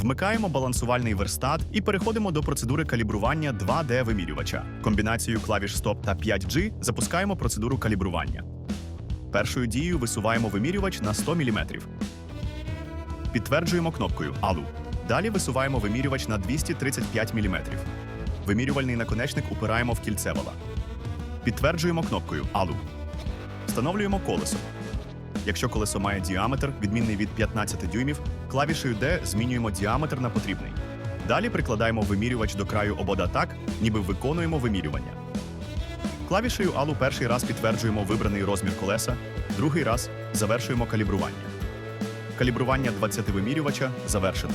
Вмикаємо балансувальний верстат і переходимо до процедури калібрування 2D вимірювача. Комбінацією клавіш Стоп та 5G запускаємо процедуру калібрування. Першою дією висуваємо вимірювач на 100 мм. Підтверджуємо кнопкою Алу. Далі висуваємо вимірювач на 235 мм. Вимірювальний наконечник упираємо в кільце вала. Підтверджуємо кнопкою Алу. Встановлюємо колесо. Якщо колесо має діаметр, відмінний від 15 дюймів, клавішею D змінюємо діаметр на потрібний. Далі прикладаємо вимірювач до краю обода так, ніби виконуємо вимірювання. Клавішею Алу перший раз підтверджуємо вибраний розмір колеса, другий раз завершуємо калібрування. Калібрування 20 вимірювача завершено.